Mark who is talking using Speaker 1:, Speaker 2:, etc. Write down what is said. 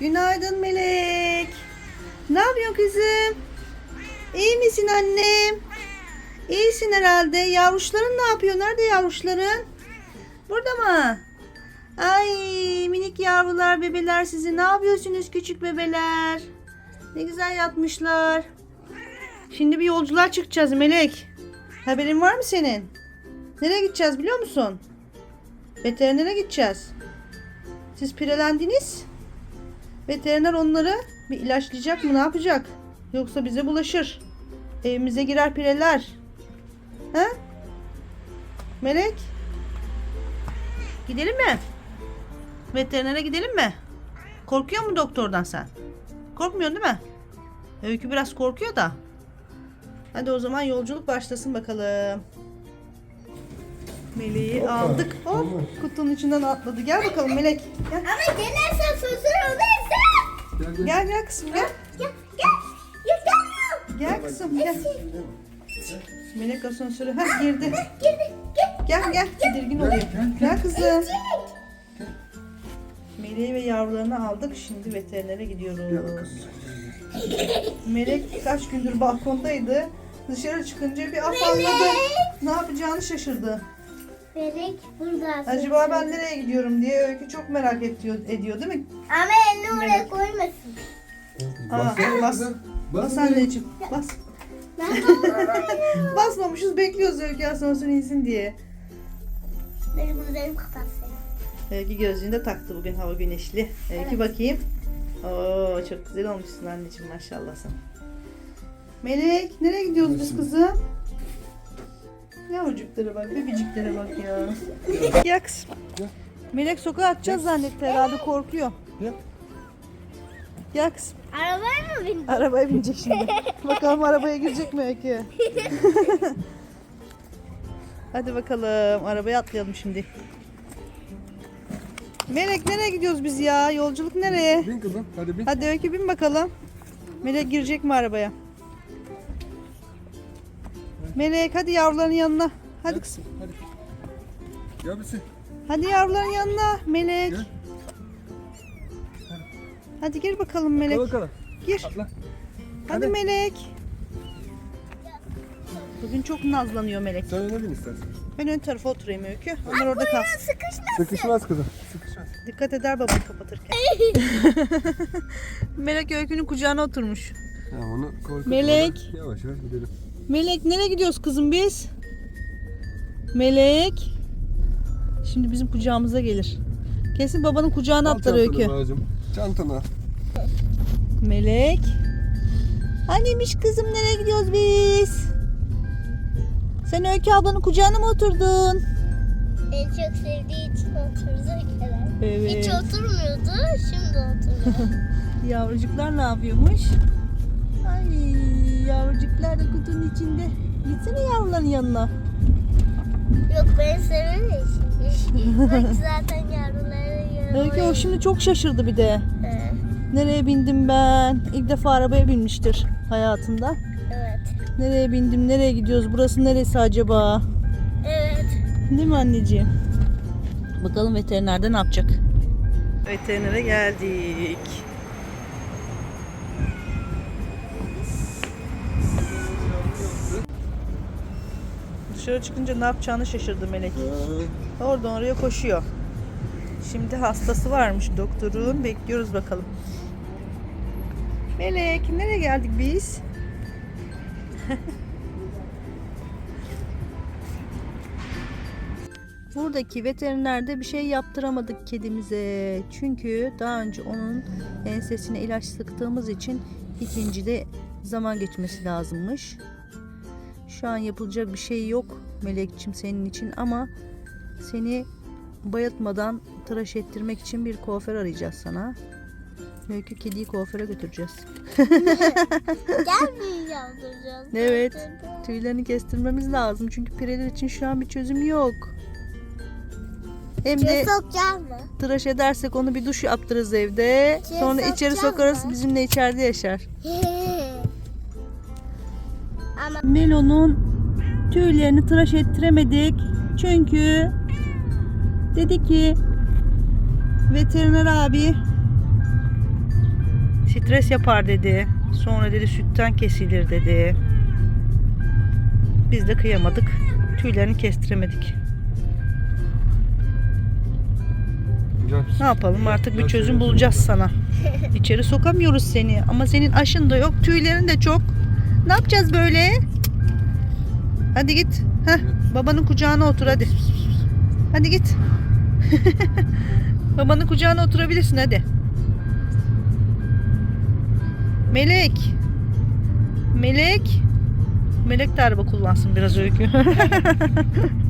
Speaker 1: Günaydın Melek. Ne yapıyorsun kızım? İyi misin annem? İyisin herhalde. Yavruşların ne yapıyor? Nerede yavruşların? Burada mı? Ay minik yavrular, bebeler sizi ne yapıyorsunuz küçük bebeler? Ne güzel yatmışlar. Şimdi bir yolculuğa çıkacağız Melek. Haberin var mı senin? Nereye gideceğiz biliyor musun? Veterinere gideceğiz. Siz pirelendiniz. Veteriner onları bir ilaçlayacak mı ne yapacak? Yoksa bize bulaşır. Evimize girer pireler. He? Melek? Gidelim mi? Veterinere gidelim mi? Korkuyor mu doktordan sen? Korkmuyorsun değil mi? Öykü biraz korkuyor da. Hadi o zaman yolculuk başlasın bakalım. Meleği aldık. Hop, kutunun içinden atladı. Gel bakalım Melek. Gel.
Speaker 2: Ama denersen sözler olursa.
Speaker 3: Gel gel.
Speaker 1: Gel gel kızım gel.
Speaker 2: Gel gel. Gel gel.
Speaker 1: Gel kızım gel. Melek asansörü. Ha girdi.
Speaker 2: Gel gel.
Speaker 1: Gel gel. Tedirgin oluyor. Gel kızım. Meleği ve yavrularını aldık. Şimdi veterinere
Speaker 3: Gel
Speaker 1: gidiyoruz. Melek kaç gündür balkondaydı. Dışarı çıkınca bir afalladı. Ne yapacağını şaşırdı.
Speaker 2: Melek burada.
Speaker 1: Acaba ben nereye gidiyorum diye Öykü çok merak ediyor, ediyor değil mi?
Speaker 2: Ama elini oraya koymasın.
Speaker 1: Aa, bas.
Speaker 3: kızım.
Speaker 1: Bas anneciğim. Bas.
Speaker 2: Ben
Speaker 1: Basmamışız bekliyoruz Öykü asansör insin diye.
Speaker 2: Benim gözlerimi kapatsın.
Speaker 1: Öykü gözlüğünü de taktı bugün hava güneşli. Öykü bakayım. Oo çok güzel olmuşsun anneciğim maşallah sana. Melek nereye gidiyoruz biz kızım? Yavrucuklara bak, bebeciklere bak ya. Gel. Melek sokağa atacağız zannetti herhalde korkuyor.
Speaker 3: Gel
Speaker 1: kızım.
Speaker 2: Arabaya mı bindin?
Speaker 1: Arabaya binecek şimdi. Bakalım arabaya girecek mi Öykü? Hadi bakalım arabaya atlayalım şimdi. Melek nereye gidiyoruz biz ya? Yolculuk nereye?
Speaker 3: Bin kızım hadi bin.
Speaker 1: Hadi Öykü bin bakalım. Melek girecek mi arabaya? Melek hadi yavruların yanına. Hadi kızım.
Speaker 3: Hadi. Gel bizi.
Speaker 1: Hadi yavruların yanına Melek.
Speaker 3: Gel.
Speaker 1: Hadi gir bakalım
Speaker 3: Gel
Speaker 1: Melek.
Speaker 3: bakalım.
Speaker 1: Gir.
Speaker 3: Atla.
Speaker 1: Hadi
Speaker 3: Hadi.
Speaker 1: Melek. Bugün çok nazlanıyor Melek.
Speaker 3: Sen öne bin istersen.
Speaker 1: Ben ön tarafa oturayım Öykü. Onlar orada kalsın.
Speaker 2: Sıkışma.
Speaker 3: Sıkışmaz kızım. Sıkışmaz.
Speaker 1: Dikkat eder babayı kapatırken. Melek Öykü'nün kucağına oturmuş.
Speaker 3: Ya onu korkutmadan
Speaker 1: Melek.
Speaker 3: Yavaş yavaş gidelim.
Speaker 1: Melek nereye gidiyoruz kızım biz? Melek. Şimdi bizim kucağımıza gelir. Kesin babanın kucağına
Speaker 3: Al
Speaker 1: atlar
Speaker 3: çantanı
Speaker 1: Öykü.
Speaker 3: Çantana.
Speaker 1: Melek. Annemiş kızım nereye gidiyoruz biz? Sen Öykü ablanın kucağına mı oturdun?
Speaker 2: En çok sevdiği için oturdu herhalde.
Speaker 1: Evet.
Speaker 2: Hiç oturmuyordu. Şimdi oturuyor.
Speaker 1: Yavrucuklar ne yapıyormuş? Ay yavrucuklar da kutunun içinde. Gitsene yavruların yanına.
Speaker 2: Yok ben severim. Bak zaten yavruları.
Speaker 1: Öykü o şimdi çok şaşırdı bir de.
Speaker 2: Ee,
Speaker 1: Nereye bindim ben? İlk defa arabaya binmiştir hayatında.
Speaker 2: Evet.
Speaker 1: Nereye bindim? Nereye gidiyoruz? Burası neresi acaba?
Speaker 2: Evet.
Speaker 1: Değil mi anneciğim? Bakalım veterinerde ne yapacak? Veterinere geldik. Dışarı çıkınca ne yapacağını şaşırdı Melek. Oradan oraya koşuyor. Şimdi hastası varmış doktorun. Bekliyoruz bakalım. Melek nereye geldik biz? Buradaki veterinerde bir şey yaptıramadık kedimize. Çünkü daha önce onun ensesine ilaç sıktığımız için ikincide zaman geçmesi lazımmış. Şu an yapılacak bir şey yok Melekçim senin için ama seni bayıltmadan tıraş ettirmek için bir kuaför arayacağız sana. Öykü kediyi kuaföre götüreceğiz.
Speaker 2: Gel bir yazdıracağız.
Speaker 1: Evet. Tüylerini kestirmemiz lazım çünkü pireler için şu an bir çözüm yok. Hem de
Speaker 2: mı?
Speaker 1: tıraş edersek onu bir duş yaptırırız evde. Sonra içeri sokarız bizimle içeride yaşar.
Speaker 2: Ama
Speaker 1: Melo'nun tüylerini tıraş ettiremedik. Çünkü dedi ki veteriner abi Stres yapar dedi. Sonra dedi sütten kesilir dedi. Biz de kıyamadık. Tüylerini kestiremedik. Ne yapalım artık bir çözüm bulacağız sana. İçeri sokamıyoruz seni ama senin aşın da yok, tüylerin de çok. Ne yapacağız böyle? Hadi git. Heh, babanın kucağına otur hadi. Hadi git. babanın kucağına oturabilirsin hadi. Melek. Melek. Melek de araba kullansın biraz öykü.